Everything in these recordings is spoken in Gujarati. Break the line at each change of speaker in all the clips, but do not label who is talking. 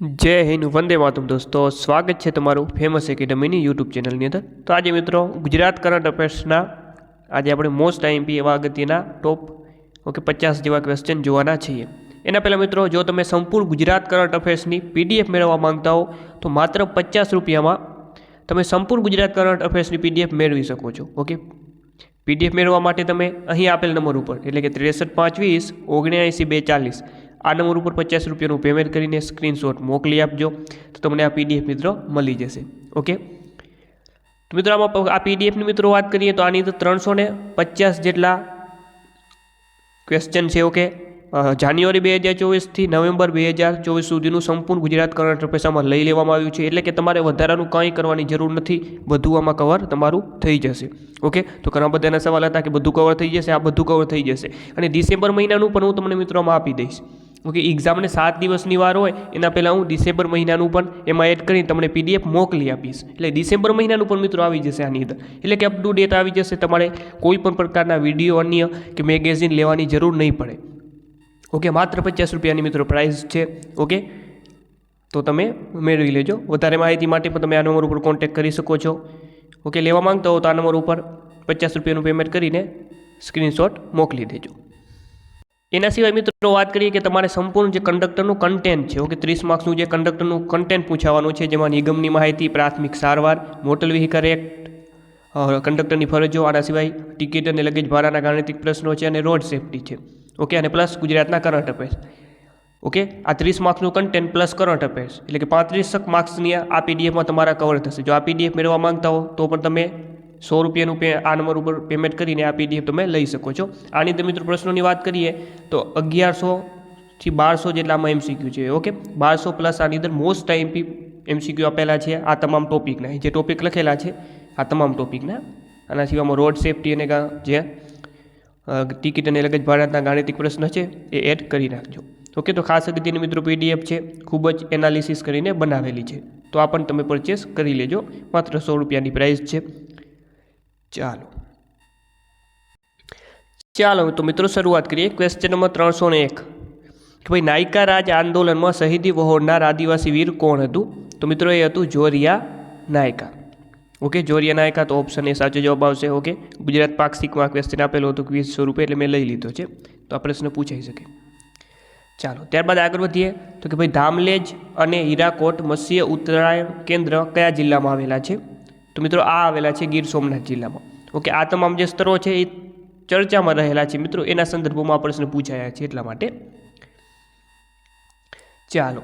જય હિન્દ, વંદે માતમ દોસ્તો. સ્વાગત છે તમારું ફેમસ એકેડમીની યુટ્યુબ ચેનલની અંદર. તો આજે મિત્રો ગુજરાત કરંટ અફેર્સના આજે આપણે મોસ્ટ આઈએમપી એવા અગત્યના ટોપ ઓકે, પચાસ જેવા ક્વેશ્ચન જોવાના છીએ. એના પહેલાં મિત્રો, જો તમે સંપૂર્ણ ગુજરાત કરંટ અફેર્સની પીડીએફ મેળવવા માંગતા હો, તો માત્ર પચાસ રૂપિયામાં તમે સંપૂર્ણ ગુજરાત કરંટ અફેર્સની પીડીએફ મેળવી શકો છો, ઓકે? પીડીએફ મેળવવા માટે તમે અહીં આપેલ નંબર ઉપર, એટલે કે ત્રેસઠ પાંચ વીસ ઓગણ્યાએંસી બે ચાલીસ આ નંબર ઉપર પચાસ રૂપિયાનું પેમેન્ટ કરીને સ્ક્રીનશોટ મોકલી આપજો. તો તમને આ પીડીએફ મિત્રો મળી જશે. ઓકે તો મિત્રો આમાં આ પીડીએફની મિત્રો વાત કરીએ તો આની અંદર ત્રણસો ને પચાસ જેટલા ક્વેશ્ચન છે ઓકે જાન્યુઆરી બે હજાર ચોવીસથી નવેમ્બર બે હજાર ચોવીસ સુધીનું સંપૂર્ણ ગુજરાત કરંટ અફેર્સમાં લઈ લેવામાં આવ્યું છે. એટલે કે તમારે વધારાનું કંઈ કરવાની જરૂર નથી. બધું આમાં કવર તમારું થઈ જશે. ઓકે તો ઘણા બધાના સવાલ હતા કે બધું કવર થઈ જશે? આ બધું કવર થઈ જશે. અને ડિસેમ્બર મહિનાનું પણ હું તમને મિત્રો આમાં આપી દઈશ. ઓકે એક્ઝામને સાત દિવસની વાર હોય, એના પહેલાં હું ડિસેમ્બર મહિનાનું પણ એમાં એડ કરીને તમને પીડીએફ મોકલી આપીશ. એટલે ડિસેમ્બર મહિનાનું પણ મિત્રો આવી જશે આની અંદર. એટલે કે અપ ટુ ડેટ આવી જશે, તમારે કોઈ પણ પ્રકારના વીડિયો અન્ય કે મેગેઝિન લેવાની જરૂર નહીં પડે. ઓકે, માત્ર પચાસ રૂપિયાની મિત્રો પ્રાઇસ છે. ઓકે? તો તમે મેળવી લેજો. વધારે માહિતી માટે પણ તમે આ નંબર ઉપર કોન્ટેક્ટ કરી શકો છો. ઓકે, લેવા માંગતા હો તો આ નંબર ઉપર પચાસ રૂપિયાનું પેમેન્ટ કરીને સ્ક્રીનશોટ મોકલી દેજો. એના સિવાય મિત્રો વાત કરીએ કે તમારે સંપૂર્ણ જે કંડક્ટરનું કન્ટેન્ટ છે ઓકે ત્રીસ માર્ક્સનું જે કંડક્ટરનું કન્ટેન્ટ પૂછાવાનું છે, જેમાં નિગમની માહિતી, પ્રાથમિક સારવાર મોટર વ્હીકલ એક્ટ કંડક્ટરની ફરજો, આના સિવાય ટિકિટ અને લગેજ ભાડાના ગાણિતિક પ્રશ્નો છે અને રોડ સેફટી છે ઓકે અને પ્લસ ગુજરાતના કરંટ અફેર્સ ઓકે આ ત્રીસ માર્ક્સનું કન્ટેન્ટ પ્લસ કરંટ અફેર્સ એટલે કે પાંત્રીસ માર્ક્સની આ પીડીએફમાં તમારા કવર થશે. જો આ પીડીએફ મેળવવા માંગતા હો, તો પણ તમે સો રૂપિયાનું પે, આ નંબર ઉપર પેમેન્ટ કરીને આ પીડીએફ તમે લઈ શકો છો. આની અંદર મિત્રો પ્રશ્નોની વાત કરીએ, તો અગિયારસો થી બારસો જેટલામાં એમસીક્યુ છે ઓકે બારસો પ્લસ આની અંદર મોસ્ટ ટાઈમપી એમસીક્યુ આપેલા છે આ તમામ ટોપિકના જે ટોપિક લખેલા છે, આ તમામ ટોપિકના આના સિવાયમાં રોડ સેફટી અને જે ટિકિટ અને લગેજ ભાડાના ગાણિતિક પ્રશ્ન છે, એ એડ કરી નાખજો. ઓકે તો ખાસ અગત્યની મિત્રો પીડીએફ છે, ખૂબ જ એનાલિસિસ કરીને બનાવેલી છે. તો આ પણ તમે પરચેસ કરી લેજો. માત્ર સો રૂપિયાની પ્રાઇસ છે. ચાલો. ચાલો, તો મિત્રો શરૂઆત કરીએ ક્વેશ્ચન નંબર ત્રણસો ને એક. કે ભાઈ, નાયકા રાજ આંદોલનમાં શહીદી વહોરનાર આદિવાસી વીર કોણ હતું? તો મિત્રો એ હતું જોરિયા નાયકા. ઓકે જોરિયા નાયકા તો ઓપ્શન એ સાચો જવાબ આવશે. ઓકે ગુજરાત પાક્ષિકમાં ક્વેશ્ચન આપેલો હતો વીસ સ્વરૂપે, એટલે મેં લઈ લીધો છે. તો આ પ્રશ્ન પૂછાઈ શકે. ચાલો, ત્યારબાદ આગળ વધીએ. તો કે ભાઈ, ધામલેજ અને હીરાકોટ મત્સ્ય ઉત્તરાયણ કેન્દ્ર કયા જિલ્લામાં આવેલા છે? તો મિત્રો આ આવેલા છે ગીર સોમનાથ જિલ્લામાં. ઓકે, આ તમામ જે સ્તરો છે એ ચર્ચામાં રહેલા છે મિત્રો. એના સંદર્ભમાં પ્રશ્ન પૂછાયા છે એટલા માટે. ચાલો,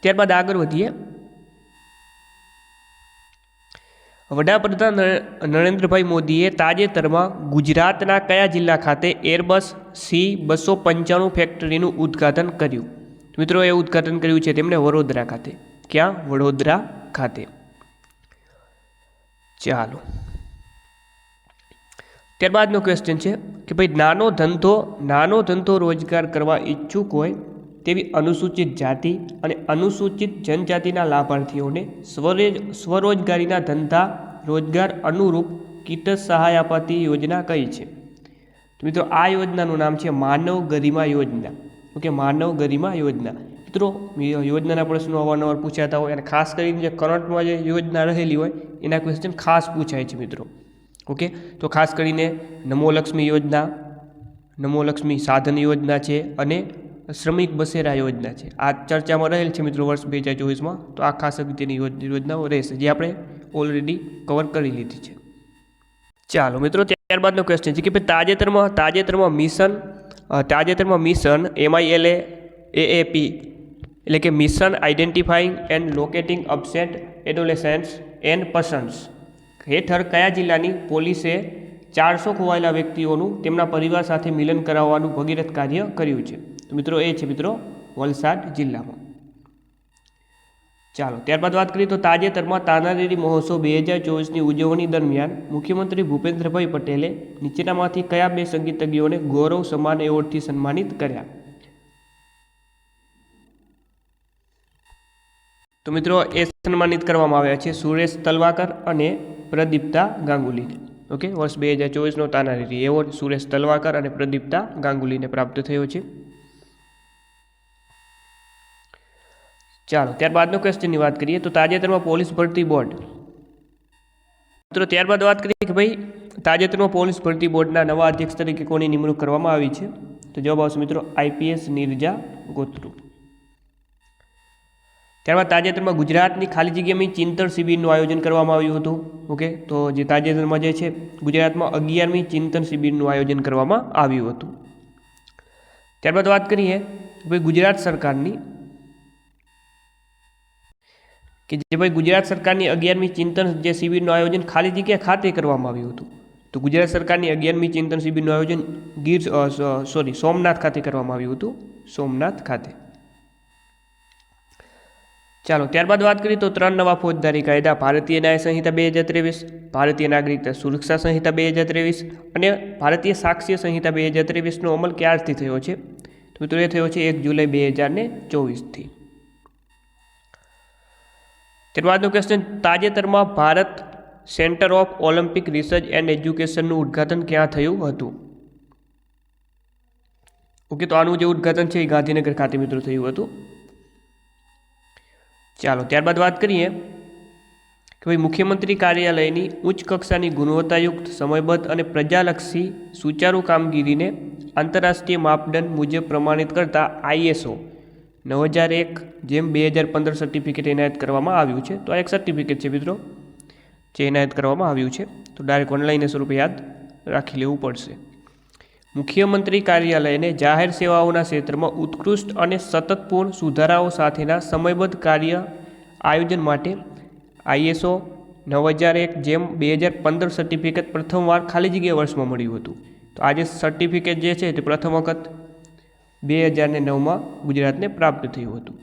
ત્યારબાદ આગળ વધીએ. વડાપ્રધાન નરેન્દ્રભાઈ મોદીએ તાજેતરમાં ગુજરાતના કયા જિલ્લા ખાતે એરબસ સી બસો પંચાણું ફેક્ટરીનું ઉદ્ઘાટન કર્યું? મિત્રો, એ ઉદ્ઘાટન કર્યું છે તેમણે વડોદરા ખાતે. ક્યાં? વડોદરા ખાતે. ચાલો. ત્યારબાદનો ક્વેશ્ચન છે કે ભાઈ નાનો ધંધો નાનો ધંધો રોજગાર કરવા ઈચ્છુક હોય તેવી અનુસૂચિત જાતિ અને અનુસૂચિત જનજાતિના લાભાર્થીઓને સ્વરે, સ્વરોજગારીના ધંધા રોજગાર અનુરૂપ કીટ સહાય આપતી યોજના કઈ છે? મિત્રો આ યોજનાનું નામ છે માનવ ગરિમા યોજના. ઓકે, માનવ ગરિમા યોજના. મિત્રો યોજનાના પ્રશ્નો અવારનવાર પૂછાતા હોય અને ખાસ કરીને જે કરંટમાં જે યોજના રહેલી હોય, એના ક્વેશ્ચન ખાસ પૂછાય છે મિત્રો. ઓકે? તો ખાસ કરીને નમોલક્ષ્મી યોજના નમોલક્ષ્મી સાધન યોજના છે અને શ્રમિક બસેરા યોજના છે. આ ચર્ચામાં રહેલ છે મિત્રો વર્ષ બે હજાર ચોવીસમાં. તો આ ખાસ અગત્યની યોજ- યોજનાઓ રહેશે જે આપણે ઓલરેડી કવર કરી લીધી છે. ચાલો મિત્રો, ત્યારબાદનો ક્વેશ્ચન છે કે ભાઈ તાજેતરમાં તાજેતરમાં મિશન તાજેતરમાં મિશન એમઆઈએલએ એએપી એટલે કે mission identifying and locating upset adolescence and persons હેઠળ કયા જિલ્લાની પોલીસે ચારસો ખોવાયેલા વ્યક્તિઓનું તેમના પરિવાર સાથે મિલન કરાવવાનું ભગીરથ કાર્ય કર્યું છે? તો મિત્રો, એ છે મિત્રો વલસાડ જિલ્લામાં. ચાલો, ત્યારબાદ વાત કરીએ તો તાજેતરમાં તાનારીરી મહોત્સવ બે હજાર ચોવીસની ઉજવણી દરમિયાન મુખ્યમંત્રી ભૂપેન્દ્રભાઈ પટેલે નીચેનામાંથી કયા બે સંગીતજ્ઞોને ગૌરવ સમાન એવોર્ડથી સન્માનિત કર્યા? તો મિત્રો, એ સન્માનિત કરવામાં આવ્યા છે સુરેશ તલવાકર અને પ્રદીપ્તા ગાંગુલીને ઓકે, વર્ષ બે હજાર ચોવીસનો તાનારીરી એવોર્ડ સુરેશ તલવાકર અને પ્રદીપ્તા ગાંગુલીને પ્રાપ્ત થયો છે. ચાલો, ત્યારબાદનો ક્વેશ્ચનની વાત કરીએ તો તાજેતરમાં પોલીસ ભરતી બોર્ડ. મિત્રો, ત્યારબાદ વાત કરીએ કે ભાઈ, તાજેતરમાં પોલીસ ભરતી બોર્ડના નવા અધ્યક્ષ તરીકે કોની નિમણૂક કરવામાં આવી છે? તો જવાબ આવશે મિત્રો, આઈપીએસ નિર્જા ગોત્રુ. ત્યારબાદ તાજેતરમાં ગુજરાતની ખાલી જગ્યામાં ચિંતન શિબિરનું આયોજન કરવામાં આવ્યું હતું. ઓકે? તો જે તાજેતરમાં જે છે, ગુજરાતમાં અગિયારમી ચિંતન શિબિરનું આયોજન કરવામાં આવ્યું હતું. ત્યારબાદ વાત કરીએ ભાઈ ગુજરાત સરકારની, કે જે ભાઈ ગુજરાત સરકારની અગિયારમી ચિંતન જે શિબિરનું આયોજન ખાલી જગ્યા ખાતે કરવામાં આવ્યું હતું. તો ગુજરાત સરકારની અગિયારમી ચિંતન શિબિરનું આયોજન ગીર સોરી, સોમનાથ ખાતે કરવામાં આવ્યું હતું. સોમનાથ ખાતે. ચાલો, ત્યારબાદ વાત કરીએ તો ત્રણ નવા ફોજદારી કાયદા, ભારતીય ન્યાય સંહિતા બે હજાર ત્રેવીસ, ભારતીય નાગરિકતા સુરક્ષા સંહિતા બે હજાર ત્રેવીસ અને ભારતીય સાક્ષ્ય સંહિતા બે હજાર ત્રેવીસનો અમલ ક્યારથી થયો છે? તો મિત્રો, એ થયો છે એક જુલાઈ બે હજાર ને ચોવીસથી. ત્યારબાદનો ક્વેશ્ચન તાજેતરમાં Bharat centre of Olympic research and એજ્યુકેશનનું ઉદ્ઘાટન ક્યાં થયું હતું? ઓકે, તો આનું જે ઉદ્ઘાટન છે એ ગાંધીનગર ખાતે મિત્રો થયું હતું. ચાલો, ત્યારબાદ વાત કરીએ કે ભાઈ મુખ્યમંત્રી કાર્યાલયની ઉચ્ચ કક્ષાની ગુણવત્તાયુક્ત, સમયબદ્ધ અને પ્રજાલક્ષી સુચારુ કામગીરીને આંતરરાષ્ટ્રીય માપદંડ મુજબ પ્રમાણિત કરતા આઈએસઓ નવ હજાર એક જેમ બે હજાર પંદર સર્ટિફિકેટ એનાયત કરવામાં આવ્યું છે. તો આ એક સર્ટિફિકેટ છે મિત્રો, જે એનાયત કરવામાં આવ્યું છે. તો ડાયરેક્ટ ઓનલાઈન સ્વરૂપે યાદ રાખી લેવું પડશે. મુખ્યમંત્રી કાર્યાલયને જાહેર સેવાઓના ક્ષેત્રમાં ઉત્કૃષ્ટ અને સતતપૂર્ણ સુધારાઓ સાથેના સમયબદ્ધ કાર્ય આયોજન માટે આઈએસઓ નવ હજાર એક જેમ બે હજાર પંદર સર્ટિફિકેટ પ્રથમવાર ખાલી જગ્યા વર્ષમાં મળ્યું હતું. તો આજે સર્ટિફિકેટ જે છે તે પ્રથમ વખત બે હજારને નવમાં ગુજરાતને પ્રાપ્ત થયું હતું.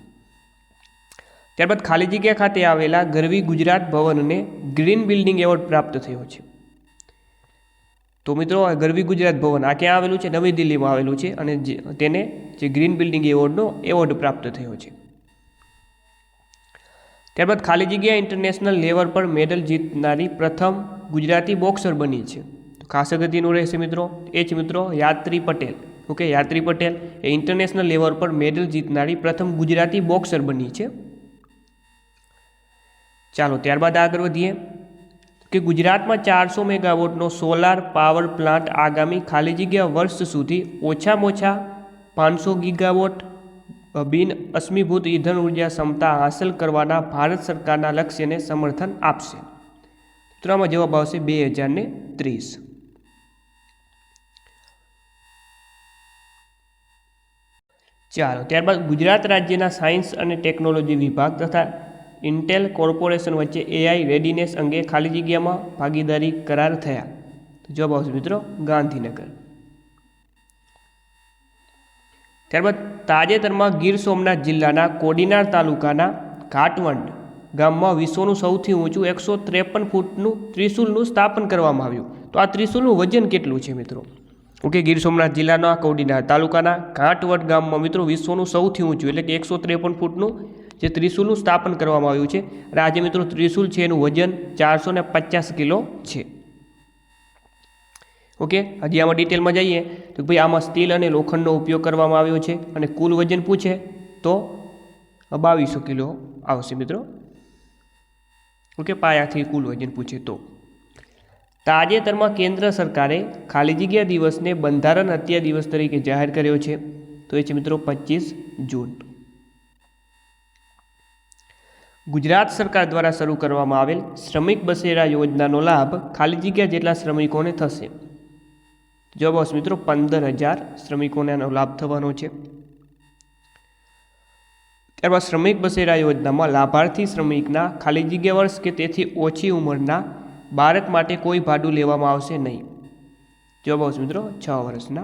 ત્યારબાદ ખાલી જગ્યા ખાતે આવેલા ગરવી ગુજરાત ભવનને ગ્રીન બિલ્ડિંગ એવોર્ડ પ્રાપ્ત થયો છે. તો મિત્રો, આ ગરવી ગુજરાત ભવન, આ ક્યાં આવેલું છે? નવી દિલ્હીમાં આવેલું છે અને જે, તેને જે ગ્રીન બિલ્ડિંગ એવોર્ડનો એવોર્ડ પ્રાપ્ત થયો છે. ત્યારબાદ ખાલી જગ્યા ઇન્ટરનેશનલ લેવલ પર મેડલ જીતનારી પ્રથમ ગુજરાતી બોક્સર બની છે. તો ખાસ અગત્યનું રહેશે મિત્રો, એ જ મિત્રો, યાત્રી પટેલ. ઓકે, યાત્રી પટેલ એ ઇન્ટરનેશનલ લેવલ પર મેડલ જીતનારી પ્રથમ ગુજરાતી બોક્સર બની છે. ચાલો, ત્યારબાદ આગળ વધીએ. કે ગુજરાતમાં ચારસો મેગાવોટનો સોલાર પાવર પ્લાન્ટ આગામી ખાલી જગ્યા વર્ષ સુધી ઓછામાં ઓછા પાંચસો ગીગાવોટ બિન અશ્મીભૂત ઈંધણ ઊર્જા ક્ષમતા હાંસલ કરવાના ભારત સરકારના લક્ષ્યને સમર્થન આપશે. તો જવાબ આવશે બે હજારને ત્રીસ. ચાલો, ત્યારબાદ ગુજરાત રાજ્યના સાયન્સ અને ટેકનોલોજી વિભાગ તથા ઇન્ટેલ કોર્પોરેશન વચ્ચે એઆઈ રેડીનેસ અંગે ખાલી જગ્યામાં ભાગીદારી કરાર થયા. જવાબ આવશે મિત્રો ગાંધીનગર. ત્યારબાદ તાજેતરમાં ગીર સોમનાથ જિલ્લાના કોડીનાર તાલુકાના ઘાટવંડ ગામમાં વિશ્વનું સૌથી ઊંચું એકસો ત્રેપન ફૂટનું ત્રિશુલનું સ્થાપન કરવામાં આવ્યું. તો આ ત્રિશુલનું વજન કેટલું છે મિત્રો? ઓકે, ગીર સોમનાથ જિલ્લાના કોડીનાર તાલુકાના ઘાટવડ ગામમાં મિત્રો વિશ્વનું સૌથી ઊંચું એટલે કે એકસો ત્રેપન ફૂટનું જે ત્રિશુલનું સ્થાપન કરવામાં આવ્યું છે. અને આજે મિત્રો ત્રિશુલ છે એનું વજન ચારસો પચાસ કિલો છે. ઓકે, હજી આમાં ડિટેલમાં જઈએ તો ભાઈ આમાં સ્ટીલ અને લોખંડનો ઉપયોગ કરવામાં આવ્યો છે અને કુલ વજન પૂછે તો બાવીસો કિલો આવશે મિત્રો. ઓકે, પાયાથી કુલ વજન પૂછે તો. તાજેતરમાં કેન્દ્ર સરકારે ખાલી જગ્યા દિવસને બંધારણ હત્યા દિવસ તરીકે જાહેર કર્યો છે. તો એ છે મિત્રો પચીસ જૂન. ગુજરાત સરકાર દ્વારા શરૂ કરવામાં આવેલ શ્રમિક બસેરા યોજનાનો લાભ ખાલી જગ્યા જેટલા શ્રમિકોને થશે. જવાબ આવશે મિત્રો, પંદર હજાર શ્રમિકોને આનો લાભ થવાનો છે. ત્યારબાદ શ્રમિક બસેરા યોજનામાં લાભાર્થી શ્રમિકના ખાલી જગ્યા વર્ષ કે તેથી ઓછી ઉંમરના બાળક માટે કોઈ ભાડું લેવામાં આવશે નહીં. જવાબ આવશે મિત્રો, છ વર્ષના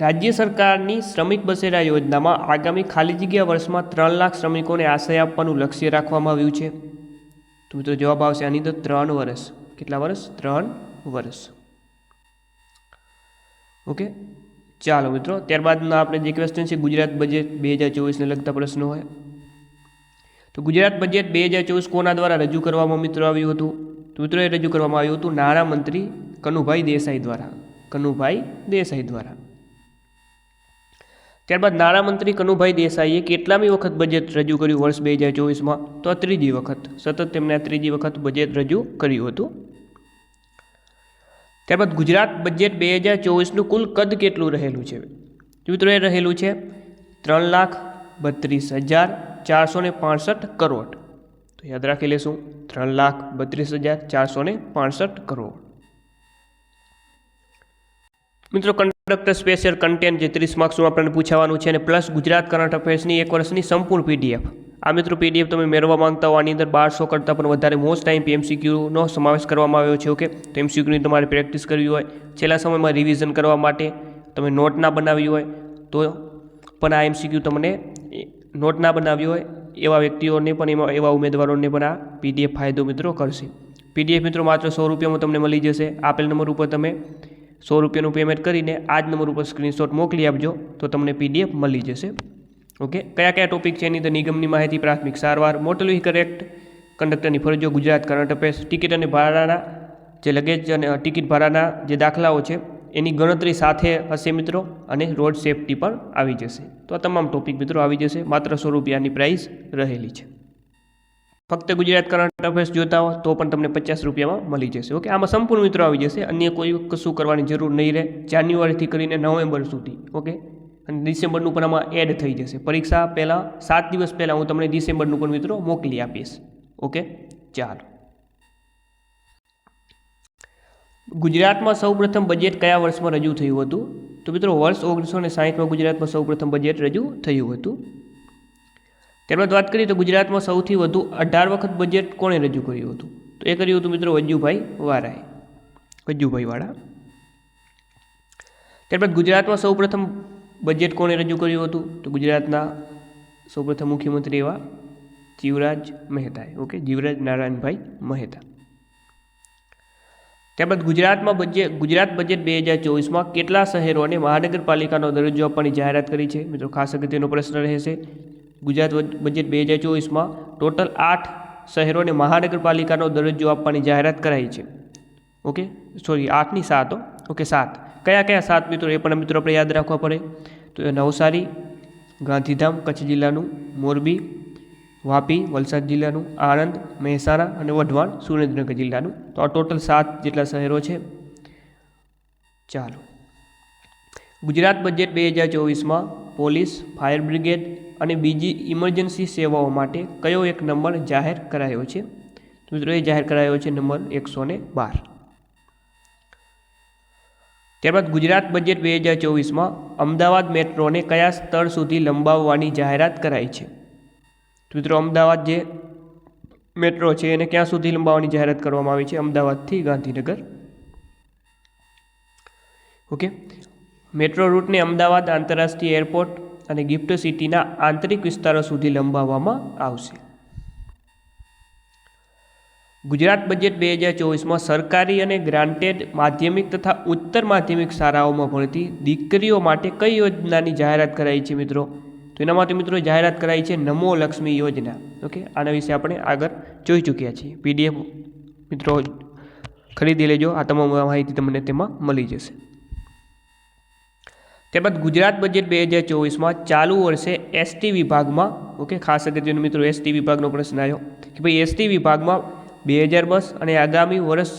રાજ્ય સરકારની શ્રમિક બસેરા યોજનામાં આગામી ખાલી જગ્યા વર્ષમાં ત્રણ લાખ શ્રમિકોને આશ્રય આપવાનું લક્ષ્ય રાખવામાં આવ્યું છે. તો મિત્રો જવાબ આવશે આની અંદર ત્રણ વર્ષ કેટલા વર્ષ ત્રણ વર્ષ ઓકે? ચાલો મિત્રો, ત્યારબાદના આપણે જે ક્વેશ્ચન છે, ગુજરાત બજેટ બે હજાર ચોવીસને લગતા પ્રશ્નો હોય. તો ગુજરાત બજેટ બે હજાર ચોવીસ કોના દ્વારા રજૂ કરવામાં મિત્રો આવ્યું હતું? તો મિત્રો એ રજૂ કરવામાં આવ્યું હતું નાણામંત્રી કનુભાઈ દેસાઈ દ્વારા. કનુભાઈ દેસાઈ દ્વારા. ત્યારબાદ નાણામંત્રી કનુભાઈ દેસાઈએ કેટલામી વખત બજેટ રજૂ કર્યું વર્ષ બે હજાર ચોવીસમાં? તો આ ત્રીજી વખત. સતત તેમણે આ ત્રીજી વખત બજેટ રજૂ કર્યું હતું. ત્યારબાદ ગુજરાત બજેટ બે હજાર ચોવીસનું કુલ કદ કેટલું રહેલું છે? મિત્રો, એ રહેલું છે ત્રણ લાખ બત્રીસ હજાર ચારસો ને પાસઠ કરોડ. તો યાદ રાખી લેશું, ત્રણ લાખ બત્રીસ હજાર ચારસો ને પાસઠ કરોડ. મિત્રો કંડક્ટર સ્પેશિયલ કન્ટેન્ટ જે ત્રીસ માર્ક્સનું આપણને પૂછાવાનું છે અને પ્લસ ગુજરાત કરંટ અફેર્સની એક વર્ષની સંપૂર્ણ પીડીએફ આ મિત્રો પીડીએફ તમે મેળવવા માંગતા હો, આની અંદર બારસો કરતાં પણ વધારે મોસ્ટ ટાઈમ એમસીક્યુનો સમાવેશ કરવામાં આવ્યો છે ઓકે તો એમસીક્યુની તમારે પ્રેક્ટિસ કરવી હોય. છેલ્લા સમયમાં રિવિઝન કરવા માટે તમે નોટ ના બનાવી હોય, તો પણ આ એમસીક્યુ તમને નોટ ના બનાવી હોય, એવા વ્યક્તિઓને પણ એમાં, એવા ઉમેદવારોને પણ આ પીડીએફ ફાયદો મિત્રો કરશે. પીડીએફ મિત્રો માત્ર સો રૂપિયામાં તમને મળી જશે. આપેલ નંબર ઉપર તમે સો રૂપિયાનું પેમેન્ટ કરીને આ જ નંબર ઉપર સ્ક્રીનશોટ મોકલી આપજો, તો તમને પીડીએફ મળી જશે. ઓકે કયા કયા ટોપિક છે એની અંદર નિગમની માહિતી, પ્રાથમિક સારવાર મોટલી કરેક્ટ કંડક્ટરની ફરજો, ગુજરાત કરંટ અફેર્સ ટિકિટ અને ભાડાના જે લગેજ અને ટિકિટ ભાડાના જે દાખલાઓ છે, એની ગણતરી સાથે હશે મિત્રો, અને રોડ સેફટી પણ આવી જશે. તો આ તમામ ટોપિક મિત્રો આવી જશે. માત્ર સો રૂપિયાની પ્રાઇસ રહેલી છે. ફક્ત ગુજરાત કરંટ અફેર્સ જોતા હો તો પણ તમને પચાસ રૂપિયામાં મળી જશે. ઓકે, આમાં સંપૂર્ણ મિત્રો આવી જશે. અન્ય કોઈ કશું કરવાની જરૂર નહીં રહે. જાન્યુઆરીથી કરીને નવેમ્બર સુધી, ઓકે? અને ડિસેમ્બરનું પણ આમાં એડ થઈ જશે. પરીક્ષા પહેલાં સાત દિવસ પહેલાં હું તમને ડિસેમ્બરનું પણ મિત્રો મોકલી આપીશ. ઓકે? ચાલો. ગુજરાતમાં સૌપ્રથમ બજેટ કયા વર્ષમાં રજૂ થયું હતું? તો મિત્રો વર્ષ ઓગણીસો ને સાહીઠમાં ગુજરાતમાં સૌપ્રથમ બજેટ રજૂ થયું હતું. ત્યારબાદ વાત કરીએ તો ગુજરાતમાં સૌથી વધુ અઢાર વખત બજેટ કોણે રજૂ કર્યું હતું? તો એ કર્યું હતું મિત્રો વજ્જુભાઈ વારાએ. વજ્જુભાઈ વાળા ત્યારબાદ ગુજરાતમાં સૌપ્રથમ બજેટ કોણે રજૂ કર્યું હતું? તો ગુજરાતના સૌપ્રથમ મુખ્યમંત્રી એવા જીવરાજ મહેતાએ. ઓકે, જીવરાજ નારાયણભાઈ મહેતા. ત્યારબાદ ગુજરાતમાં બજેટ ગુજરાત બજેટ બે હજાર ચોવીસમાં કેટલા શહેરોને મહાનગરપાલિકાનો દરજ્જો આપવાની જાહેરાત કરી છે? મિત્રો ખાસ અગત્યનો પ્રશ્ન રહેશે. ગુજરાત બજેટ બે હજાર ચોવીસમાં ટોટલ આઠ શહેરોને મહાનગરપાલિકાનો દરજ્જો આપવાની જાહેરાત કરાઈ છે. ઓકે? સોરી, આઠની સાત. ઓકે, સાત. કયા કયા સાત મિત્રો? એ પણ મિત્રો આપણે યાદ રાખવા પડે. તો નવસારી, ગાંધીધામ, કચ્છ જિલ્લાનું મોરબી, વાપી, વલસાડ જિલ્લાનું આણંદ, મહેસાણા અને વઢવાણ, સુરેન્દ્રનગર જિલ્લાનું. તો આ ટોટલ સાત જેટલા શહેરો છે. ચાલો. ગુજરાત બજેટ બે હજાર ચોવીસમાં પોલીસ, ફાયર બ્રિગેડ અને બીજી ઇમરજન્સી સેવાઓ માટે કયો એક નંબર જાહેર કરાયો છે? મિત્રો, એ જાહેર કરાયો છે નંબર એકસો ને બાર. ત્યારબાદ ગુજરાત બજેટ બે હજાર ચોવીસમાં અમદાવાદ મેટ્રોને કયા સ્તર સુધી લંબાવવાની જાહેરાત કરાઈ છે? મિત્રો, અમદાવાદ જે મેટ્રો છે, એને ક્યાં સુધી લંબાવવાની જાહેરાત કરવામાં આવી છે? અમદાવાદથી ગાંધીનગર. ઓકે. મેટ્રો રૂટને અમદાવાદ આંતરરાષ્ટ્રીય એરપોર્ટ અને ગિફ્ટ સિટીના આંતરિક વિસ્તારો સુધી લંબાવવામાં આવશે. ગુજરાત બજેટ બે હજાર ચોવીસમાં સરકારી અને ગ્રાન્ટેડ માધ્યમિક તથા ઉત્તર માધ્યમિક શાળાઓમાં ભણતી દીકરીઓ માટે કઈ યોજનાની જાહેરાત કરાઈ છે મિત્રો? તો એના માટે મિત્રો જાહેરાત કરાઈ છે નમો લક્ષ્મી યોજના. ઓકે, આના વિશે આપણે આગળ જોઈ ચૂક્યા છીએ. પીડીએફ મિત્રો, ખરીદી લેજો. આ તમામ માહિતી તમને તેમાં મળી જશે. ત્યારબાદ ગુજરાત બજેટ બે હજાર ચોવીસમાં ચાલુ વર્ષે એસટી વિભાગમાં, ઓકે, ખાસ અગત્યનો મિત્રો એસટી વિભાગનો પ્રશ્ન આવ્યો, કે ભાઈ એસટી વિભાગમાં બે હજાર બસ અને આગામી વર્ષ,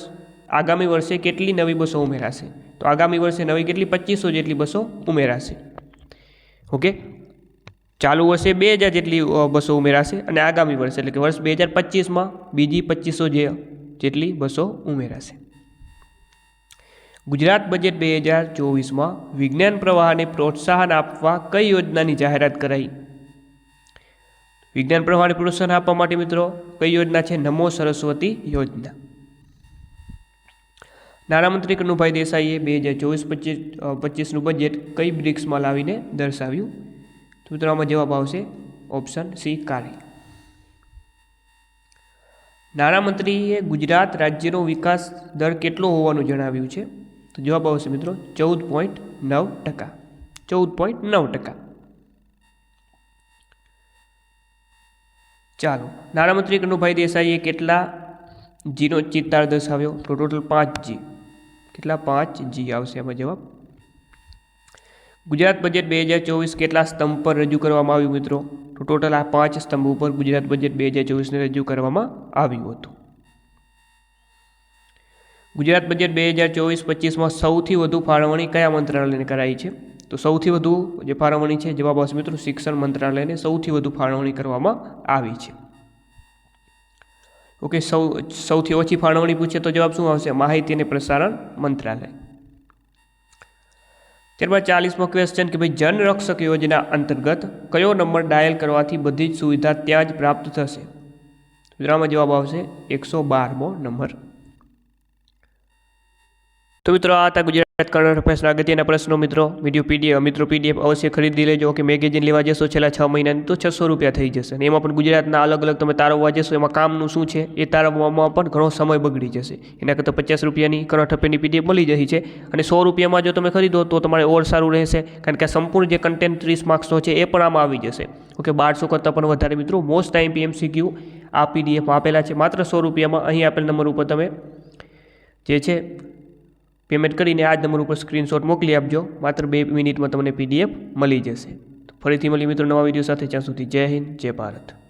આગામી વર્ષે કેટલી નવી બસો ઉમેરાશે? તો આગામી વર્ષે નવી કેટલી? પચીસો જેટલી બસો ઉમેરાશે. ઓકે? ચાલુ વર્ષે બે હજાર જેટલી બસો ઉમેરાશે અને આગામી વર્ષે, એટલે કે વર્ષ બે હજાર પચીસમાં બીજી પચીસો જેટલી બસો ઉમેરાશે. ગુજરાત બજેટ બે હજાર ચોવીસમાં વિજ્ઞાન પ્રવાહને પ્રોત્સાહન આપવા કઈ યોજનાની જાહેરાત કરાઈ? વિજ્ઞાન પ્રવાહને પ્રોત્સાહન આપવા માટે મિત્રો કઈ યોજના છે? નમો સરસ્વતી યોજના. નાણામંત્રી કનુભાઈ દેસાઈએ બે હજાર ચોવીસ પચીસ પચીસનું બજેટ કઈ બ્રિક્સમાં લાવીને દર્શાવ્યું? તો મિત્રો આમાં જવાબ આવશે ઓપ્શન સી કાળી નાણામંત્રીએ ગુજરાત રાજ્યનો વિકાસ દર કેટલો હોવાનું જણાવ્યું છે? તો જવાબ આવશે મિત્રો ચૌદ પોઈન્ટ નવ ટકા. ચૌદ પોઈન્ટ નવ ટકા. ચાલો, નાણામંત્રી કનુભાઈ દેસાઈએ કેટલા જીનો ચિત્તાર દર્શાવ્યો? તો ટોટલ પાંચ જી. કેટલા? પાંચ જી આવશે એમાં જવાબ. ગુજરાત બજેટ બે હજાર ચોવીસ કેટલા સ્તંભ પર રજૂ કરવામાં આવ્યું મિત્રો? તો ટોટલ આ પાંચ સ્તંભ ઉપર ગુજરાત બજેટ બે હજાર ચોવીસને રજૂ કરવામાં આવ્યું હતું. ગુજરાત બજેટ બે હજાર ચોવીસ પચીસમાં સૌથી વધુ ફાળવણી કયા મંત્રાલયને કરાઈ છે? તો સૌથી વધુ જે ફાળવણી છે, જવાબ આવશે મિત્રો શિક્ષણ મંત્રાલયને સૌથી વધુ ફાળવણી કરવામાં આવી છે. ઓકે, સૌ, સૌથી ઓછી ફાળવણી પૂછે તો જવાબ શું આવશે? માહિતી અને પ્રસારણ મંત્રાલય. ત્યારબાદ ચાલીસમો ક્વેશ્ચન કે ભાઈ જનરક્ષક યોજના અંતર્ગત કયો નંબર ડાયલ કરવાથી બધી જ સુવિધા ત્યાં જ પ્રાપ્ત થશે? ગુજરાતમાં જવાબ આવશે એકસો બારમો નંબર. તો મિત્રો, આ હતા ગુજરાત કરંટ અફેર્સના અગત્યના પ્રશ્નો મિત્રો. વીડિયો પીડીએફ મિત્રો પીડીએફ અવશ્ય ખરીદી લેજો. કે મેગેઝિન લેવા જશો છેલ્લા છ મહિનાની તો છસો રૂપિયા થઈ જશે. અને એમાં પણ ગુજરાતના અલગ અલગ તમે તારવવા જશો, એમાં કામનું શું છે એ તારવવામાં પણ ઘણો સમય બગડી જશે. એના કરતાં પચાસ રૂપિયાની કરંટ અફેરની પીડીએફ મળી જશે છે. અને સો રૂપિયામાં જો તમે ખરીદો તો તમારે ઓર સારું રહેશે. કારણ કે સંપૂર્ણ જે કન્ટેન્ટ ત્રીસ માર્ક્સનો છે એ પણ આમાં આવી જશે. ઓકે, બારસો કરતાં પણ વધારે મિત્રો મોસ્ટ ટાઈમ પીએમસીક્યુ આ પીડીએફ આપેલા છે. માત્ર સો રૂપિયામાં અહીં આપેલ નંબર ઉપર તમે જે છે પેમેન્ટ કરીને આ જ નંબર ઉપર સ્ક્રીનશોટ મોકલી આપજો. માત્ર બે મિનિટમાં તમને પીડીએફ મળી જશે. ફરીથી મળી મિત્રો નવા વીડિયો સાથે. જ્યાં સુધી જય હિન્દ, જય ભારત.